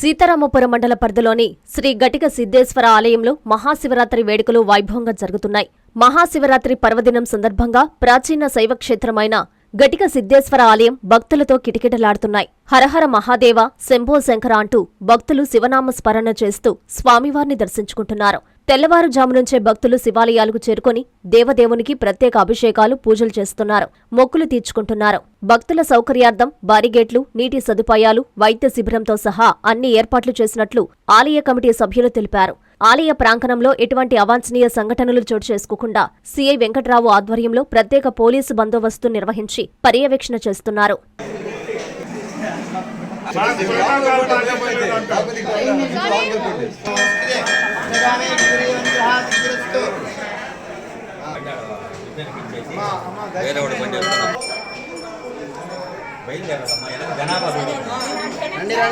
సీతారామపురం మండల పరిధిలోని శ్రీ గటిక సిద్ధేశ్వర ఆలయంలో మహాశివరాత్రి వేడుకలు వైభవంగా జరుగుతున్నాయి. మహాశివరాత్రి పర్వదినం సందర్భంగా ప్రాచీన శైవ క్షేత్రమైన గటిక సిద్ధేశ్వర ఆలయం భక్తులతో కిటకిటలాడుతున్నాయి. హరహర మహాదేవ శంభో శంకర అంటూ భక్తులు శివనామ స్మరణ చేస్తూ స్వామివారిని దర్శించుకుంటున్నారు. తెల్లవారుజాము నుంచే భక్తులు శివాలయాలకు చేరుకొని దేవదేవునికి ప్రత్యేక అభిషేకాలు పూజలు చేస్తున్నారు. మొక్కులు తీర్చుకుంటున్నారు. భక్తుల సౌకర్యార్థం బారిగేట్లు నీటి సదుపాయాలు వైద్య శిబిరంతో సహా అన్ని ఏర్పాట్లు చేసినట్లు ఆలయ కమిటీ సభ్యులు తెలిపారు. ఆలయ ప్రాంగణంలో ఎటువంటి అవాంఛనీయ సంఘటనలు చోటు చేసుకోకుండా సీఐ వెంకట్రావు ఆధ్వర్యంలో ప్రత్యేక పోలీసు బందోబస్తు నిర్వహించి పర్యవేక్షణ చేస్తున్నారు.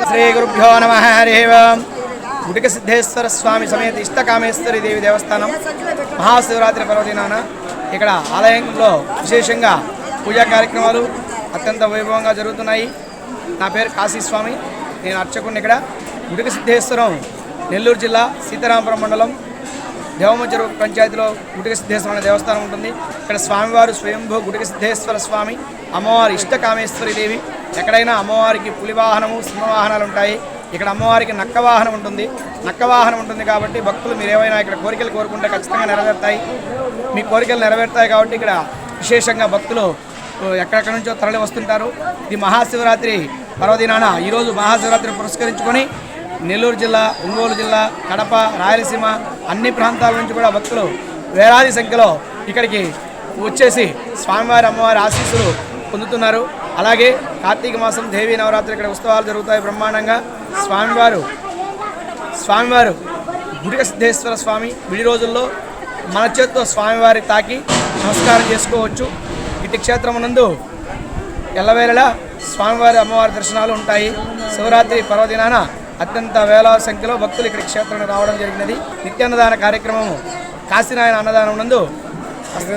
శ్రీ గురుభ్యో నమ హరి ఓం గుడిక సిద్ధేశ్వర స్వామి సమేత ఇష్టకామేశ్వరి దేవి దేవస్థానం. మహాశివరాత్రి పర్వదినాన ఇక్కడ ఆలయంలో విశేషంగా పూజా కార్యక్రమాలు అత్యంత వైభవంగా జరుగుతున్నాయి. నా పేరు కాశీ స్వామి నేను అర్చకుడిని ఇక్కడ. గుడిక సిద్ధేశ్వరం నెల్లూరు జిల్లా సీతారామపురం మండలం దేవమచరు పంచాయతీలో గుటిక సిద్ధేశ్వర అనే దేవస్థానం ఉంటుంది. ఇక్కడ స్వామివారు స్వయంభూ గుటిక సిద్ధేశ్వర స్వామి అమ్మవారి ఇష్టకామేశ్వరి దేవి. ఎక్కడైనా అమ్మవారికి పులి వాహనము సింహవాహనాలు ఉంటాయి. ఇక్కడ అమ్మవారికి నక్క వాహనం ఉంటుంది. నక్క వాహనం ఉంటుంది కాబట్టి భక్తులు మీరు ఏమైనా ఇక్కడ కోరికలు కోరుకుంటే ఖచ్చితంగా నెరవేరుతాయి. మీ కోరికలు నెరవేరుతాయి కాబట్టి ఇక్కడ విశేషంగా భక్తులు ఎక్కడెక్కడి నుంచో తరలి వస్తుంటారు. ఇది మహాశివరాత్రి పర్వదినాన ఈరోజు మహాశివరాత్రి పురస్కరించుకొని నెల్లూరు జిల్లా ఒంగోలు జిల్లా కడప రాయలసీమ అన్ని ప్రాంతాల నుంచి కూడా భక్తులు వేలాది సంఖ్యలో ఇక్కడికి వచ్చేసి స్వామివారి అమ్మవారి ఆశీస్సులు పొందుతున్నారు. అలాగే కార్తీక మాసం దేవీ నవరాత్రి ఇక్కడ ఉత్సవాలు జరుగుతాయి బ్రహ్మాండంగా. స్వామివారు స్వామివారు గుడిక సిద్ధేశ్వర స్వామి విడి రోజుల్లో మన చేత్తో స్వామివారి తాకి నమస్కారం చేసుకోవచ్చు. ఇటు క్షేత్రమునందు ఎల్లవేళలా స్వామివారి అమ్మవారి దర్శనాలు ఉంటాయి. శివరాత్రి పర్వదినాన అత్యంత వేలాది సంఖ్యలో భక్తులు ఇక్కడ క్షేత్రానికి రావడం జరిగినది. నిత్యాన్నదాన కార్యక్రమము. కాశీనాయన అన్నదానం నందు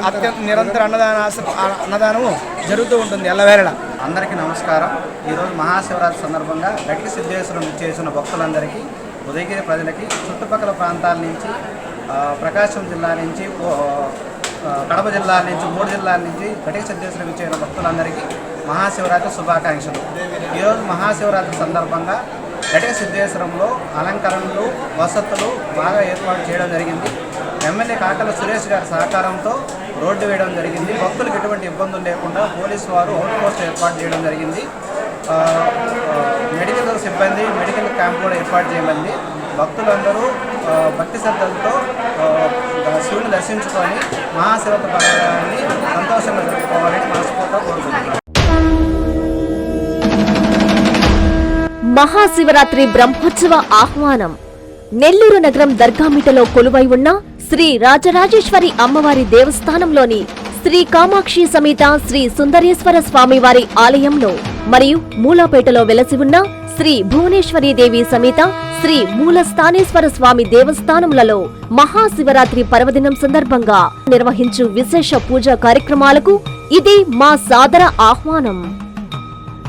అత్యంత నిరంతర అన్నదాన అన్నదానము జరుగుతూ ఉంటుంది ఎల్లవేళ అందరికీ నమస్కారం. ఈరోజు మహాశివరాత్రి సందర్భంగా గట్టి సిద్ధేశ్వరం చేసిన భక్తులందరికీ ఉదయగిరి ప్రజలకి చుట్టుపక్కల ప్రాంతాల నుంచి ప్రకాశం జిల్లా నుంచి కడప జిల్లా నుంచి మూడు జిల్లాల నుంచి గటిక సిద్ధేశ్వరం చేసిన భక్తులందరికీ మహాశివరాత్రి శుభాకాంక్షలు. ఈరోజు మహాశివరాత్రి సందర్భంగా గట్టిక సిద్ధేశ్వరంలో అలంకరణలు వసతులు బాగా ఏర్పాటు చేయడం జరిగింది. ఎమ్మెల్యే కాకల సురేష్ గారి సహకారంతో రోడ్డు వేయడం జరిగింది. భక్తులకు ఎటువంటి ఇబ్బందులు లేకుండా పోలీసు వారు అవుట్పోస్ట్ ఏర్పాటు చేయడం జరిగింది. మెడికల్ సిబ్బంది మెడికల్ క్యాంప్ కూడా ఏర్పాటు చేయబడింది. భక్తులందరూ భక్తి శ్రద్ధలతో శివుని దర్శించుకొని మహాశివత పర్వాన్ని సంతోషంగా జరుపుకోవాలని మనస్ఫూర్తిగా కోరుతున్నాను మహాశివరాత్రి బ్రహ్మోత్సవ ఆహ్వానం. నెల్లూరు నగరం దర్గామిటలో కొలువై ఉన్న శ్రీ రాజరాజేశ్వరి అమ్మవారి దేవస్థానంలోని శ్రీ కామాక్షి సమేత శ్రీ సుందరేశ్వర స్వామివారి ఆలయంలో మరియు మూలాపేటలో వెలసి ఉన్న శ్రీ భువనేశ్వరి దేవి సమేత శ్రీ మూలస్థానేశ్వర స్వామి దేవస్థానములలో మహాశివరాత్రి పర్వదినం సందర్భంగా నిర్వహించు విశేష పూజా కార్యక్రమాలకు ఇది మా సాదర ఆహ్వానం.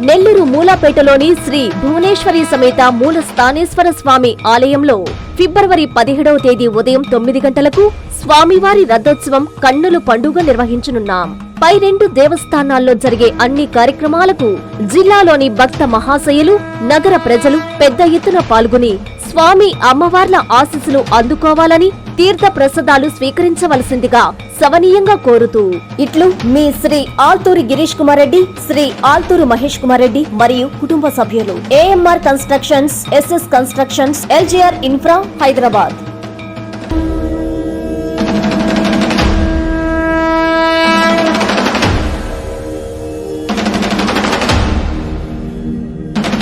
నెల్లూరు మూలాపేటలోని శ్రీ భువనేశ్వరి సమేత మూల స్థానేశ్వర స్వామి ఆలయంలో ఫిబ్రవరి పదిహేడవ తేదీ ఉదయం తొమ్మిది గంటలకు స్వామివారి రథోత్సవం కన్నుల పండుగ నిర్వహించనున్నాం. పై రెండు దేవస్థానాల్లో జరిగే అన్ని కార్యక్రమాలకు జిల్లాలోని భక్త మహాశయులు నగర ప్రజలు పెద్ద ఎత్తున పాల్గొని స్వామి అమ్మవార్ల ఆశీస్సులు అందుకోవాలని తీర్థ ప్రసాదాలు స్వీకరించవలసిందిగా సవనీయంగా కోరుతూ ఇట్లు మీ శ్రీ ఆల్తూరి గిరీష్ కుమార్ రెడ్డి శ్రీ ఆల్తూరు మహేష్ కుమార్ రెడ్డి మరియు కుటుంబ సభ్యులు. AMR constructions SS constructions LGR infra Hyderabad